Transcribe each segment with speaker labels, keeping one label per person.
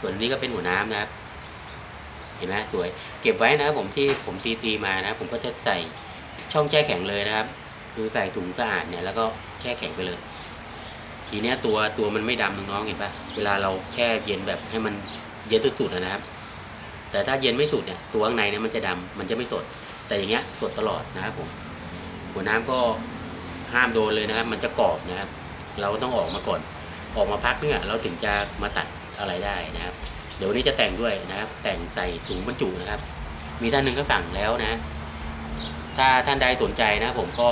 Speaker 1: ส่วนนี้ก็เป็นหัวน้ำนะครับ เห็นไหมสวย เก็บไว้นะผมที่ผมตีตีมานะ ผมก็จะใส่ช่องแช่แข็งเลยนะครับ คือใส่ถุงสะอาดเนี่ยแล้วก็แช่แข็งไปเลย ทีเนี้ยตัวตัวมันไม่ดำน้องๆเห็นปะเวลาเราแช่เย็นแบบให้มันเย็นสุดๆนะครับ แต่ถ้าเย็นไม่สุดเนี่ยตัวข้างในเนี่ยมันจะดำมันจะไม่สด แต่อย่างเงี้ยสดตลอดนะครับผมหัวน้ำก็ห้ามโดนเลยนะครับ มันจะกรอบนะครับ เราต้องออกมาก่อน ออกมาพักเนี่ยเราถึงจะมาตัด อะไรได้นะครับ เดี๋ยววันนี้จะแต่งด้วยนะครับ แต่งใส่ถุงบรรจุนะครับ มีท่านหนึ่งก็สั่งแล้วนะ ถ้าท่านใดสนใจนะผมก็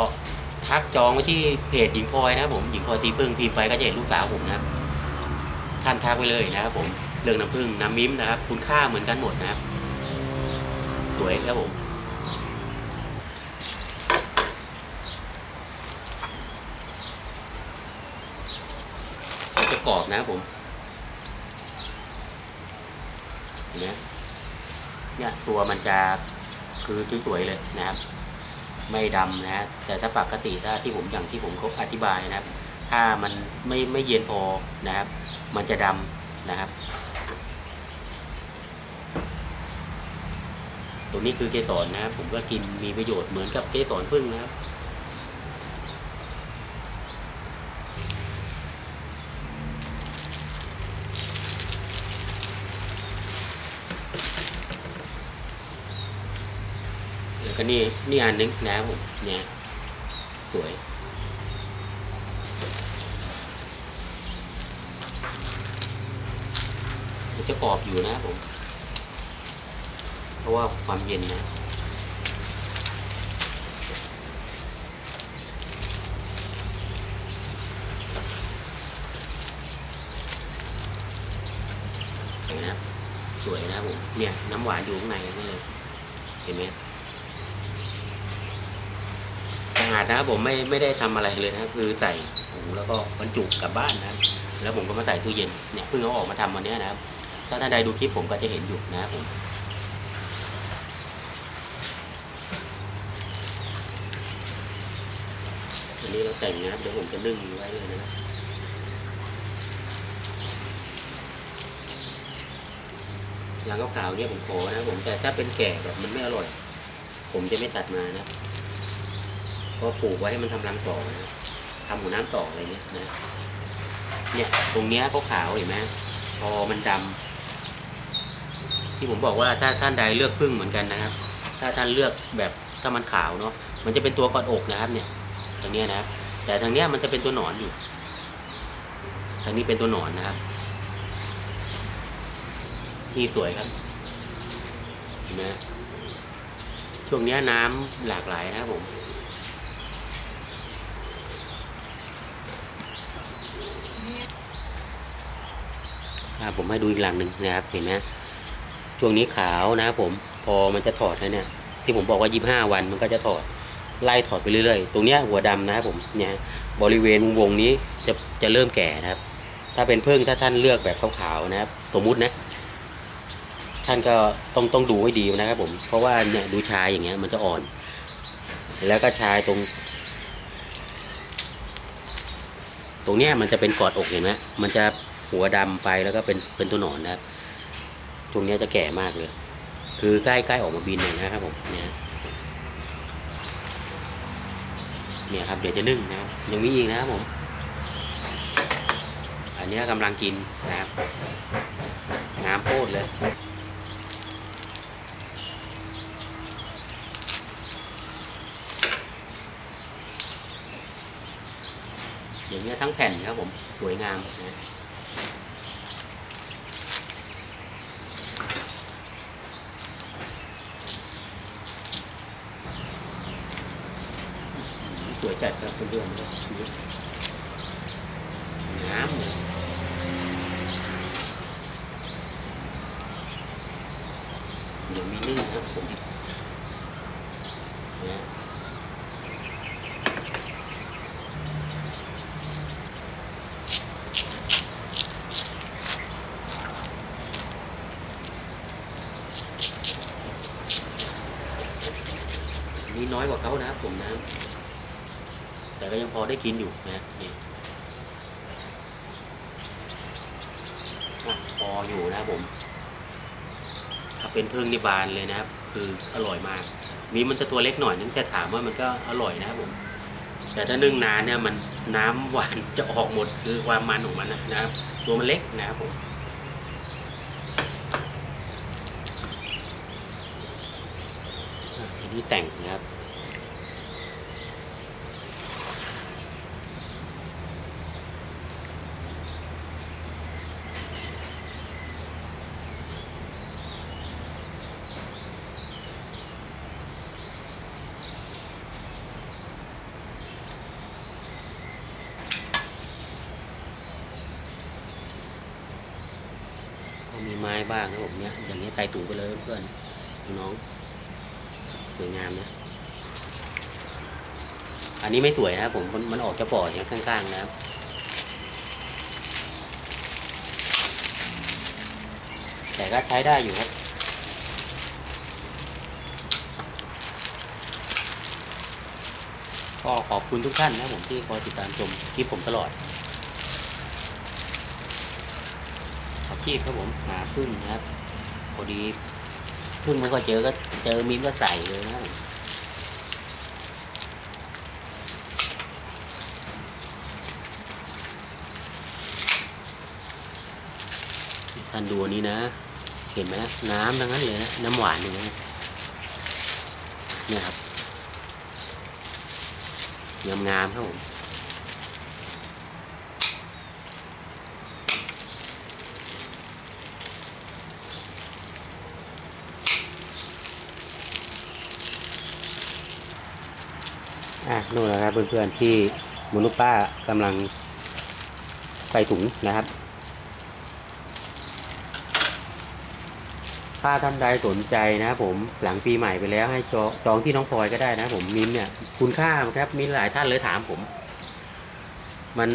Speaker 1: ทักจองไว้ที่เพจหญิงพลอยนะครับผมหญิงพลอยตีพึ่งพิมพ์ไปก็จะเห็นลูกสาวผมนะครับ ท่านทักไว้เลยนะครับ ผมเรื่องน้ำผึ้งน้ำมิ้มนะครับ คุณค่าเหมือนกันหมดนะครับสวยครับผมจะกรอบนะครับผมเห็ นไหมเนี่ยตัวมันจะคือสวยๆเลยนะครับ ไม่ดำนะฮะแต่ถ้าปกติถ้าที่ผมอย่างที่ผมเขาอธิบายนะครับ ถ้ามันไม่ไม่เย็นพอนะครับ มันจะดำนะครับ ตัวนี้คือเกสรนะครับ ผมก็กินมีประโยชน์เหมือนกับเกสรพึ่งนะครับ แล้วก็ นี่นี่อันนึงนะผมเนี่ยสวยมันจะกรอบอยู่นะผม เพราะว่าความเย็นนะเห็นไหมสวยนะผมเนี่ยน้ำหวานอยู่ข้างในนี่เลยเห็นไหมสะอาดนะครับผมไม่ไม่ได้ทำอะไรเลยนะคือใส่ถุงแล้วก็บรรจุกลับบ้านนะแล้วผมก็มาใส่ตู้เย็นเนี่ยเพิ่งเอาออกมาทำวันนี้นะครับถ้าท่านใดดูคลิปผมก็จะเห็นอยู่นะครับผมอันนี้เราแต่งนะครับเดี๋ยวผมจะนึ่งไว้เลยนะครับยางขาวๆเนี่ยผมขอนะผมแต่ถ้าเป็นแก่แบบมันไม่อร่อย ผมจะไม่ตัดมานะ ก็ปลูกไว้ให้มันทำรังต่อนะทำหัวน้ำต่ออะไรเงี้ยนะเนี่ยตรงเนี้ยเขาขาวเห็นไหมพอมันดำที่ผมบอกว่าถ้าท่านใดเลือกพึ่งเหมือนกันนะครับ ถ้าท่านเลือกแบบถ้ามันขาวเนาะมันจะเป็นตัวกอดอกนะครับ เนี่ยตรงเนี้ยนะแต่ทางเนี้ยมันจะเป็นตัวหนอนอยู่ทางนี้เป็นตัวหนอนนะครับที่สวยครับเห็นไหมช่วงนี้น้ำหลากหลายนะครับผม อ่าผมให้ดูอีกหลังหนึ่งนะครับเห็นไหมช่วงนี้ขาวนะครับผมพอมันจะถอดแล้วเนี่ย ที่ผมบอกว่ายี่ห้าวันมันก็จะถอดไล่ถอดไปเรื่อยๆ ตรงเนี้ยหัวดำนะครับผมเนี่ยบริเวณวงนี้จะจะเริ่มแก่นะครับ ถ้าเป็นเพิ่งถ้าท่านเลือกแบบขาวๆนะครับ สมมุตินะ ท่านก็ต้องต้องดูให้ดีนะครับ ผมเพราะว่าเนี่ยดูชายอย่างเงี้ยมันจะอ่อน แล้วก็ชายตรง ตรงเนี้ยมันจะเป็นกอดอกเห็นไหมมันจะ หัวดำไปแล้วก็เป็นเป็นตัวหนอนนะครับตรงนี้จะแก่มากเลย คือใกล้ใกล้ออกมาบินเลยนะครับผมเนี่ยเนี่ยครับเดี๋ยวจะนึ่งนะครับยังมีอีกนะครับผม อันนี้ยกำลังกินนะครับงามโพดเลยอย่างเงี้ยทั้งแผ่นครับผมสวยงามนะ สวยจัด ครับเพื่อนๆครับน้ำเลยเดี๋ยวมีนึ่งครับผมเนี่ยนี่น้อยกว่าเขานะผมนะ แต่ก็ยังพอได้กินอยู่นะนี่พออยู่นะครับผม ถ้าเป็นพึ่งนี่บานเลยนะครับ คืออร่อยมาก นี้มันจะตัวเล็กหน่อยนึงแต่ถามว่ามันก็อร่อยนะครับผม แต่ถ้านึ่งนานเนี่ยมันน้ำหวานจะออกหมดคือความมันของมันนะครับ ตัวมันเล็กนะครับผมทีนี้แต่งนะครับ ก็ มีไม้บ้างนะผมเนี่ยอย่างนี้ยใส่ถุงไปเลยเพื่อนน้องสวยงามนะอันนี้ไม่สวยนะครับผมมันออกจะปออย่างข้างๆนะครับแต่ก็ใช้ได้อยู่ครับก็ขอบคุณทุกท่านนะผมที่คอยติดตามชมคลิปผมตลอด อา ชีพครับผมหาพึ่งครับพอดีพึ่งม่ค่อยเจอก็เจอมิ้นก็ใส่เลยนะครับท่านดูนี้นะ เห็นไหมน้ำทั้งนั้นเลยนะน้ำหวานเลยนะเนี่ยครับงามๆครับผม อะนู่นแหละครับเพื่อนๆที่มนุษย์ป้ากำลังใส่ถุงนะครับ ถ้าท่านใดสนใจนะครับผมหลังปีใหม่ไปแล้วให้จองจองที่น้องพลอยก็ได้นะผมมิ้นเนี่ยคุณค่าครับมีหลายท่านเลยถามผม มัน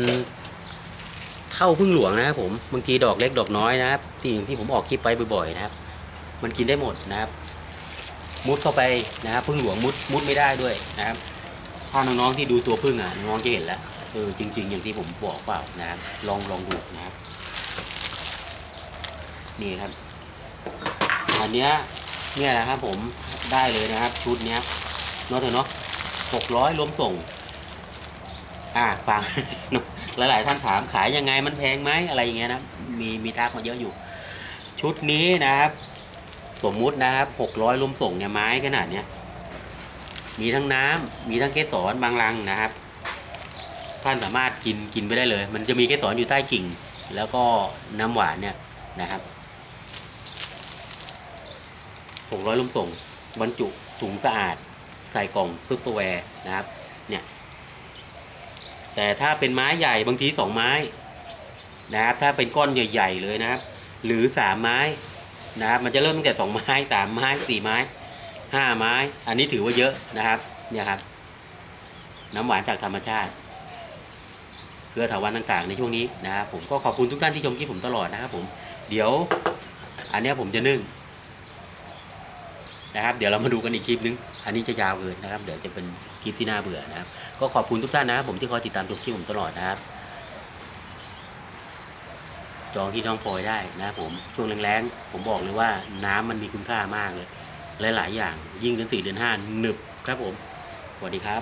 Speaker 1: เท่าพึ่งหลวงนะครับผมบางทีดอกเล็กดอกน้อยนะครับที่อย่างที่ผมออกคลิปไปบ่อยๆนะครับ มันกินได้หมดนะครับ มุดเข้าไปนะครับพึ่งหลวงมุดมุดไม่ได้ด้วยนะครับ ถ้าน้องๆที่ดูตัวพึ่งอะน้องๆจะเห็นแล้วเออจริง ๆ อย่างที่ผมบอกเปล่านะครับลองลองดูนะครับนี่ครับอันเนี้ยเนี่ยแหละครับผมได้เลยนะครับชุดเนี้ยนาะเถอะเนาะหกร้อยรวมส่ง อ่าฟัง หลาย ๆ ท่านถามขายยังไงมันแพงไหมอะไรอย่างเงี้ยนะมีมีทักมาเยอะอยู่ ชุดนี้นะครับ สมมุตินะครับหกร้อยรวมส่งเนี่ยไม้ขนาดเนี้ย มีทั้งน้ำมีทั้งเกสรบางรังนะครับ ท่านสามารถกินกินไปได้เลย มันจะมีเกสรอยู่ใต้กิ่ง แล้วก็น้ำหวานเนี่ยนะครับหกร้อยลุมส่งบรรจุถุงสะอาด ใส่กล่องซุปเปอร์แวร์นะครับ เนี่ยแต่ถ้าเป็นไม้ใหญ่บางทีสองไม้นะครับ ถ้าเป็นก้อนใหญ่ ๆ เลยนะครับ หรือสามไม้นะครับ มันจะเริ่มตั้งแต่สองไม้สามไม้สี่ไม้ ห้าไม้ อันนี้ถือว่าเยอะนะครับ เนี่ยครับ น้ำหวานจากธรรมชาติเพื่อถาวันต่างๆในช่วงนี้นะครับผมก็ขอบคุณทุกท่านที่ชมคลิปผมตลอดนะครับผมเดี๋ยว อันนี้ผมจะนึ่งนะครับ เดี๋ยวเรามาดูกันอีกคลิปนึง อันนี้จะยาวเกินนะครับ เดี๋ยวจะเป็นคลิปที่น่าเบื่อนะครับ ก็ขอบคุณทุกท่านนะครับผมที่คอยติดตามชมคลิปผมตลอดนะครับ จองที่น้องพลอยได้นะครับผมช่วงแรงๆผมบอกเลยว่าน้ำมันมีคุณค่ามากเลย หลาย ๆ อย่างยิ่งเดือนสี่เดือนห้าหนึบครับผมสวัสดีครับ